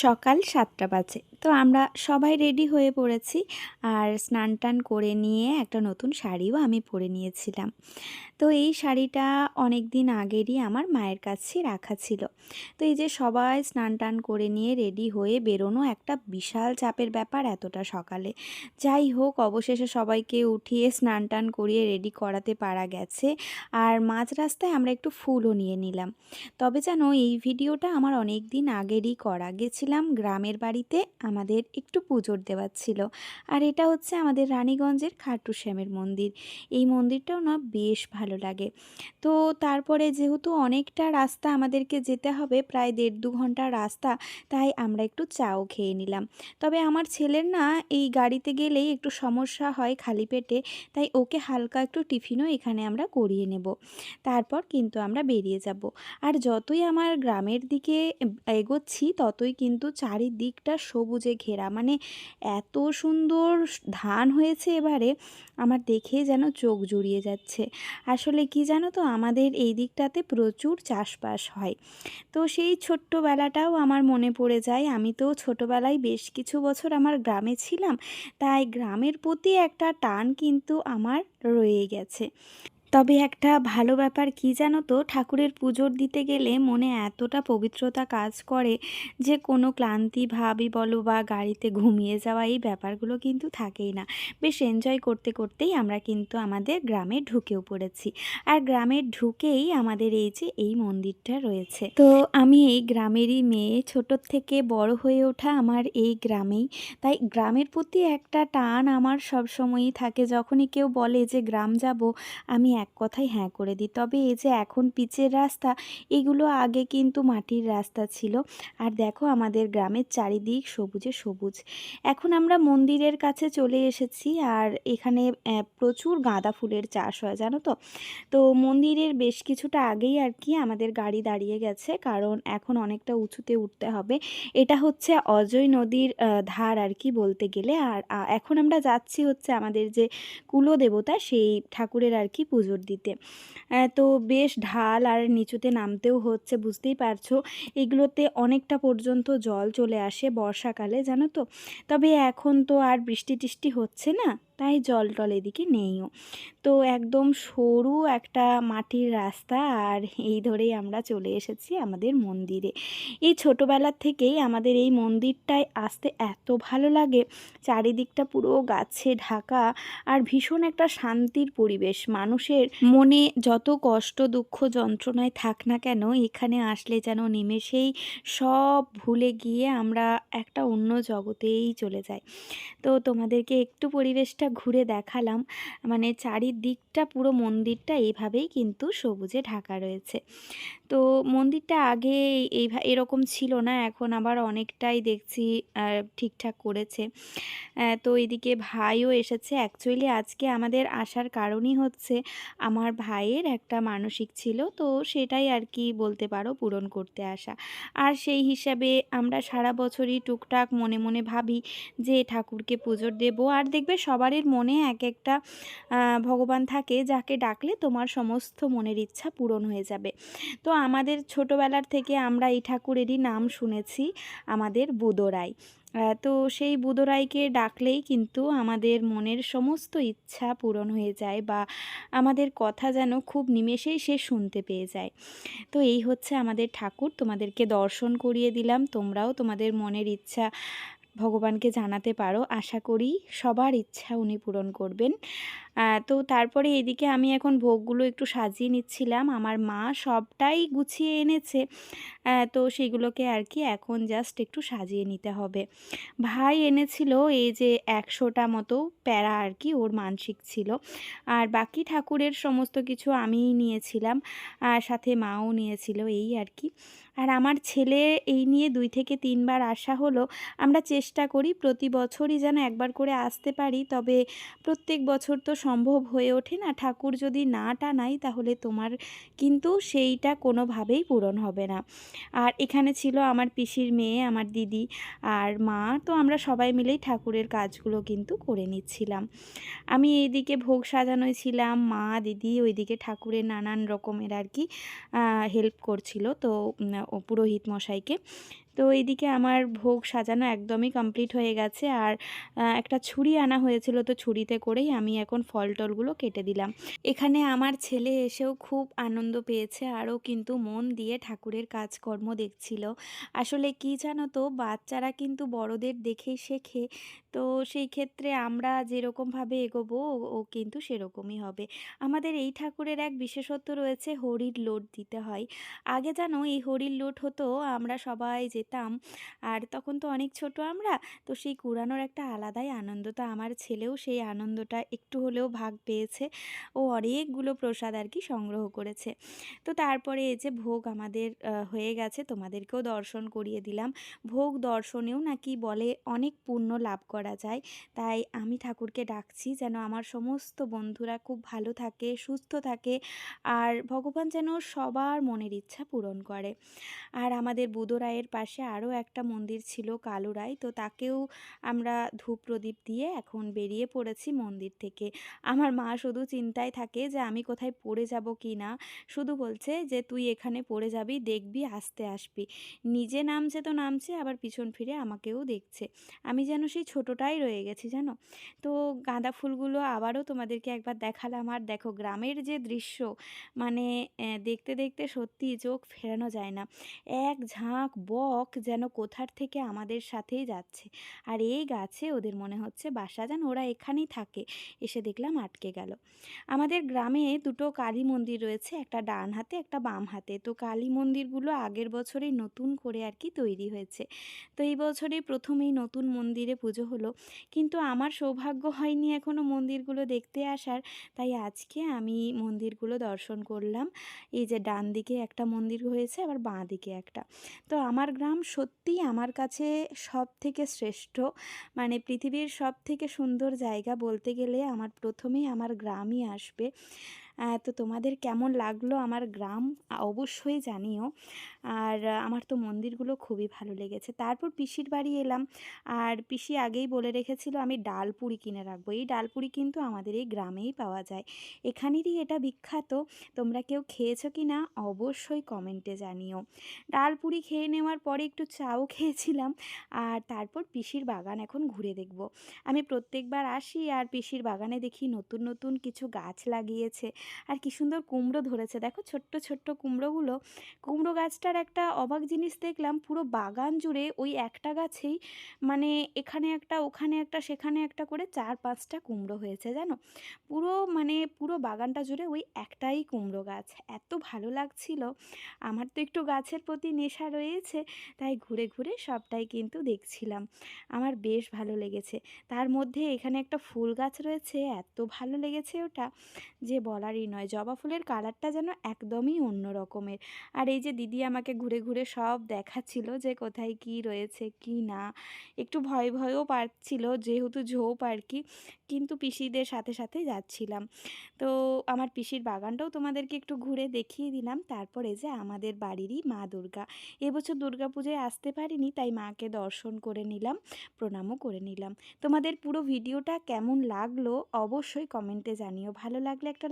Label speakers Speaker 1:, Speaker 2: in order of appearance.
Speaker 1: সকাল সাতটা বাজে। তো আমরা সবাই রেডি হয়ে পড়েছি আর স্নান টান করে নিয়ে একটা নতুন শাড়িও আমি পরে নিয়েছিলাম। তো এই শাড়িটা অনেক দিন আগেরই আমার মায়ের কাছে রাখা ছিল। তো এই যে সবাই স্নান টান করে নিয়ে রেডি হয়ে বেরোনো একটা বিশাল চাপের ব্যাপার এতটা সকালে। যাই হোক, অবশেষে সবাইকে উঠিয়ে স্নান টান করিয়ে রেডি করাতে পারা গেছে আর মাঝ রাস্তায় আমরা একটু ফুলও নিয়ে নিলাম। তবে জানো এই ভিডিওটা আমার অনেক দিন আগেরই করা গেছিলাম গ্রামের বাড়িতে, আমাদের একটু পুজোর দেওয়ার ছিল। আর এটা হচ্ছে আমাদের রানীগঞ্জের খাটু শ্যামের মন্দির। এই মন্দিরটাও না বেশ ভালো লাগে। তো তারপরে যেহেতু অনেকটা রাস্তা আমাদেরকে যেতে হবে, প্রায় দেড় দু ঘণ্টা রাস্তা, তাই আমরা একটু চাও খেয়ে নিলাম। তবে আমার ছেলের না এই গাড়িতে গেলেই একটু সমস্যা হয় খালি পেটে, তাই ওকে হালকা একটু টিফিনও এখানে আমরা করিয়ে নেব। তারপর কিন্তু আমরা বেরিয়ে যাব। আর যতই আমার গ্রামের দিকে এগোচ্ছি, ততই কিন্তু চারিদিকটা সবুজে ঘেরা। মানে এত সুন্দর ধান হয়েছে এবারে, আমার দেখে যেন চোখ জুড়িয়ে যাচ্ছে। আসলে কি জানো তো, আমাদের এই দিকটাতে প্রচুর চাষবাস হয়। তো সেই ছোট্টবেলাটাও আমার মনে পড়ে যায়। আমি তো ছোটোবেলায় বেশ কিছু বছর আমার গ্রামে ছিলাম, তাই গ্রামের প্রতি একটা টান কিন্তু আমার রয়ে গেছে। তবে একটা ভালো ব্যাপার কি জানো তো? ঠাকুরের পুজোর দিতে গেলে মনে এতটা পবিত্রতা কাজ করে যে কোনো ক্লান্তি ভাবই বলো বা গাড়িতে ঘুমিয়ে যাওয়া এই ব্যাপারগুলো কিন্তু থাকেই না। বেশ এনজয় করতে করতেই আমরা কিন্তু আমাদের গ্রামে ঢুকেও পড়েছি। আর গ্রামে ঢুকেই আমাদের এই যে এই মন্দিরটা রয়েছে। তো আমি এই গ্রামেরই মেয়ে, ছোটোর থেকে বড় হয়ে ওঠা আমার এই গ্রামেই। তাই গ্রামের প্রতি একটা টান আমার সবসময়ই থাকে। যখনই কেউ বলে যে গ্রাম যাব, আমি এক কথায় হ্যাঁ করে দিই। তবে এই যে এখন পিচের রাস্তা, এগুলো আগে কিন্তু মাটির রাস্তা ছিল। আর দেখো আমাদের গ্রামের চারিদিক সবুজে সবুজ। এখন আমরা মন্দিরের কাছে চলে এসেছি আর এখানে প্রচুর গাঁদা ফুলের চাষ হয়, জানো তো? তো মন্দিরের বেশ কিছুটা আগেই আর কি আমাদের গাড়ি দাঁড়িয়ে গেছে, কারণ এখন অনেকটা উঁচুতে উঠতে হবে। এটা হচ্ছে অজয় নদীর ধার আর কি বলতে গেলে। আর এখন আমরা যাচ্ছি হচ্ছে আমাদের যে কুলদেবতা, সেই ঠাকুরের আর কি পুজো পুজোর দিতে। তো বেশ ঢাল আর নিচুতে নামতেও হচ্ছে, বুঝতেই পারছ। এগুলোতে অনেকটা পর্যন্ত জল চলে আসে বর্ষাকালে, জানো তো? তবে এখন তো আর বৃষ্টি টিষ্টি হচ্ছে না। তাই জল টল এদিকে নেইও। তো একদম সরু একটা মাটির রাস্তা আর এই ধরেই আমরা চলে এসেছি আমাদের মন্দিরে। এই ছোটোবেলার থেকেই আমাদের এই মন্দিরটায় আসতে এত ভালো লাগে। চারিদিকটা পুরো গাছে ঢাকা আর ভীষণ একটা শান্তির পরিবেশ। মানুষের মনে যত কষ্ট, দুঃখ, যন্ত্রণায় থাক না কেন, এখানে আসলে যেন নিমেষেই সব ভুলে গিয়ে আমরা একটা অন্য জগতেই চলে যাই। তো তোমাদেরকে একটু পরিবেশটা ঘুরে দেখালাম। মানে চারিদিকটা পুরো মন্দিরটা এইভাবেই কিন্তু সবুজে ঢাকা রয়েছে। তো মন্দিরটা আগে এই এরকম ছিল না, এখন আবার অনেকটাই দেখছি ঠিকঠাক করেছে। তো এদিকে ভাইও এসেছে। অ্যাকচুয়ালি আজকে আমাদের আসার কারণই হচ্ছে আমার ভাইয়ের একটা মানসিক ছিল, তো সেটাই আর কি বলতে পারো পূরণ করতে আসা। আর সেই হিসাবে আমরা সারা বছরই টুকটাক মনে মনে ভাবি যে ঠাকুরকে পুজোর দেব। আর দেখবে সবারই মনে এক একটা ভগবান থাকে যাকে ডাকলে তোমার সমস্ত মনের ইচ্ছা পূরণ হয়ে যাবে। তো আমাদের ছোটোবেলার থেকে আমরা এই ঠাকুরেরই নাম শুনেছি, আমাদের বুদোরাই। তো সেই বুদোরাইকে ডাকলেই কিন্তু আমাদের মনের সমস্ত ইচ্ছা পূরণ হয়ে যায় বা আমাদের কথা যেন খুব নিমেষেই সে শুনতে পেয়ে যায়। তো এই হচ্ছে আমাদের ঠাকুর, তোমাদেরকে দর্শন করিয়ে দিলাম, তোমরাও তোমাদের মনের ইচ্ছা ভগবানকে জানাতে পারো। আশা করি সবার ইচ্ছা উনি পূরণ করবেন। তো তারপরে এদিকে আমি এখন ভোগগুলো একটু সাজিয়ে নিচ্ছিলাম। আমার মা সবটাই গুছিয়ে এনেছে। তো সেগুলোকে আর কি এখন জাস্ট একটু সাজিয়ে নিতে হবে। ভাই এনেছিল এই যে একশোটা মতো প্যারা আর কি ওর মানসিক ছিল। আর বাকি ঠাকুরের সমস্ত কিছু আমিই নিয়েছিলাম। আর সাথে মাও নিয়েছিল এই আর কি। আর আমার ছেলে এই নিয়ে দুই থেকে তিনবার আসা হলো। আমরা চেষ্টা করি প্রতি বছরই যেন একবার করে আসতে পারি, তবে প্রত্যেক বছর তো সম্ভব হয়ে ওঠে না। ঠাকুর যদি না টানাই তাহলে তোমার কিন্তু সেইটা কোনোভাবেই পূরণ হবে না। আর এখানে ছিল আমার পিসির মেয়ে, আমার দিদি আর মা, তো আমরা সবাই মিলেই ঠাকুরের কাজগুলো কিন্তু করে নিচ্ছিলাম। আমি এইদিকে ভোগ সাজানোই ছিলাম, মা, দিদি, ওইদিকে ঠাকুরের নানান রকমের আর কি হেল্প করছিল। তো পুরোহিত মশাইকে। তো এইদিকে আমার ভোগ সাজানো একদমই কমপ্লিট হয়ে গেছে। আর একটা ছুরি আনা হয়েছিল তো ছুরিতে করেই আমি এখন ফল টলগুলো কেটে দিলাম। এখানে আমার ছেলে এসেও খুব আনন্দ পেয়েছে, আরও কিন্তু মন দিয়ে ঠাকুরের কাজকর্ম দেখছিল। আসলে কি জানো তো, বাচ্চারা কিন্তু বড়দের দেখেই শেখে, তো সেই ক্ষেত্রে আমরা যেরকমভাবে এগোবো, ও- কিন্তু সেরকমই হবে। আমাদের এই ঠাকুরের এক বিশেষত্ব রয়েছে, হরির লোট দিতে হয়। আগে জানো, এই হরির লোট হতো, আমরা সবাই যেতাম। আর তখন তো অনেক ছোট আমরা, তো সেই কুড়ানোর একটা আলাদাই আনন্দ। তো আমার ছেলেও সেই আনন্দটা একটু হলেও ভাগ পেয়েছে। ও অনেকগুলো প্রসাদ আর কি সংগ্রহ করেছে। তো তারপরে এই যে ভোগ আমাদের হয়ে গেছে, তোমাদেরকেও দর্শন করিয়ে দিলাম। ভোগ দর্শনেও নাকি বলে, অনেক পুণ্য লাভ করা যায়। তাই আমি ঠাকুরকে ডাকছি যেন আমার সমস্ত বন্ধুরা খুব ভালো থাকে, সুস্থ থাকে, আর ভগবান যেন সবার মনের ইচ্ছা পূরণ করে। আর আমাদের বুধরায়ের পাশে আরও একটা মন্দির ছিল কালুরাই তো তাকেও আমরা ধূপ প্রদীপ দিয়ে এখন বেরিয়ে পড়েছি মন্দির থেকে। আমার মা শুধু চিন্তায় থাকে যে আমি কোথায় পড়ে যাব কি না, শুধু বলছে যে তুই এখানে পড়ে যাবি, দেখবি আসতে আসবি। নিজে নামছে তো নামছে, আবার পিছন ফিরে আমাকেও দেখছে। আমি যেন সেই ছোটোটাই রয়ে গেছি, জানো? তো গাঁদা ফুলগুলো আবারও তোমাদেরকে একবার দেখালাম। আর দেখো গ্রামের যে দৃশ্য মানে দেখতে দেখতে সত্যি চোখ ফেরানো যায় না। এক ঝাঁক বক যেন কোথার থেকে আমাদের সাথেই যাচ্ছে। আর এই গাছে ওদের মনে হচ্ছে বাসা যেন ওরা এখানেই থাকে। এসে দেখলাম আটকে গেল। আমাদের গ্রামে দুটো কালী মন্দির রয়েছে, একটা ডান হাতে, একটা বাম হাতে। তো কালী মন্দিরগুলো আগের বছরেই নতুন করে আর কি তৈরি হয়েছে। তো এই বছরেই প্রথমেই নতুন মন্দিরে পুজো হলো। কিন্তু আমার সৌভাগ্য হয়নি এখনও মন্দিরগুলো দেখতে আসার। তাই আজকে আমি মন্দিরগুলো দর্শন করলাম। এই যে ডান দিকে একটা মন্দির হয়েছে, আবার বাঁ দিকে একটা। তো আমার গ্রাম সত্যিই আমার কাছে সব থেকে শ্রেষ্ঠ। মানে পৃথিবীর সব থেকে সুন্দর জায়গা বলতে গেলে আমার প্রথমেই আমার গ্রামই আসবে। তো তোমাদের কেমন লাগল আমার গ্রাম? অবশ্যই জানিও। আর আমার তো মন্দিরগুলো খুবই ভালো লেগেছে। তারপর পিসির বাড়ি এলাম। আর পিসি আগেই বলে রেখেছিল, আমি ডাল ডালপুরি কিনে রাখব। এই ডাল ডালপুরি কিন্তু আমাদের এই গ্রামেই পাওয়া যায়। এখানেরই এটা বিখ্যাত। তোমরা কেউ খেয়েছো কি না, অবশ্যই কমেন্টে জানিও। ডাল ডালপুরি খেয়ে নেওয়ার পরে একটু চাও খেয়েছিলাম। আর তারপর পিসির বাগান এখন ঘুরে দেখব। আমি প্রত্যেকবার আসি আর পিসির বাগানে দেখি নতুন নতুন কিছু গাছ লাগিয়েছে। আর কি সুন্দর কুমড়ো ধরেছে। দেখো ছোট্ট ছোট্ট কুমড়োগুলো। কুমড়ো গাছটার একটা অবাক জিনিস দেখলাম, পুরো বাগান জুড়ে ওই একটা গাছেই মানে এখানে একটা, ওখানে একটা, সেখানে একটা করে চার, পাঁচটা কুমড়ো হয়েছে, জানো? পুরো মানে পুরো বাগানটা জুড়ে ওই একটাই কুমড়ো গাছ। এত ভালো লাগছিল। আমার তো একটু গাছের প্রতি নেশা রয়েছে, তাই ঘুরে ঘুরে সবটাই কিন্তু দেখছিলাম। আমার বেশ ভালো লেগেছে। তার মধ্যে এখানে একটা ফুল গাছ রয়েছে, এত ভালো লেগেছে ওটা। যে বলারই নয়, জবা ফুলের কালারটা যেন একদমই অন্য রকমের। আর এই যে দিদি আমাকে ঘুরে ঘুরে সব দেখাচ্ছিল যে কোথায় কি রয়েছে, কি না। একটু ভয় ভয়ও পাচ্ছিল যেহেতু ঝোপ আর কি, কিন্তু পিসিদের সাথে সাথে যাচ্ছিলাম। তো আমার পিসির বাগানটাও তোমাদেরকে একটু ঘুরে দেখিয়ে দিলাম। তারপরে যে আমাদের বাড়িরই মা দুর্গা। এবছর দুর্গা পুজোয় আসতে পারিনি, তাই মাকে দর্শন করে নিলাম, প্রণামও করে নিলাম। তোমাদের পুরো ভিডিওটা কেমন লাগল অবশ্যই কমেন্টে জানিও। ভালো লাগলে একটা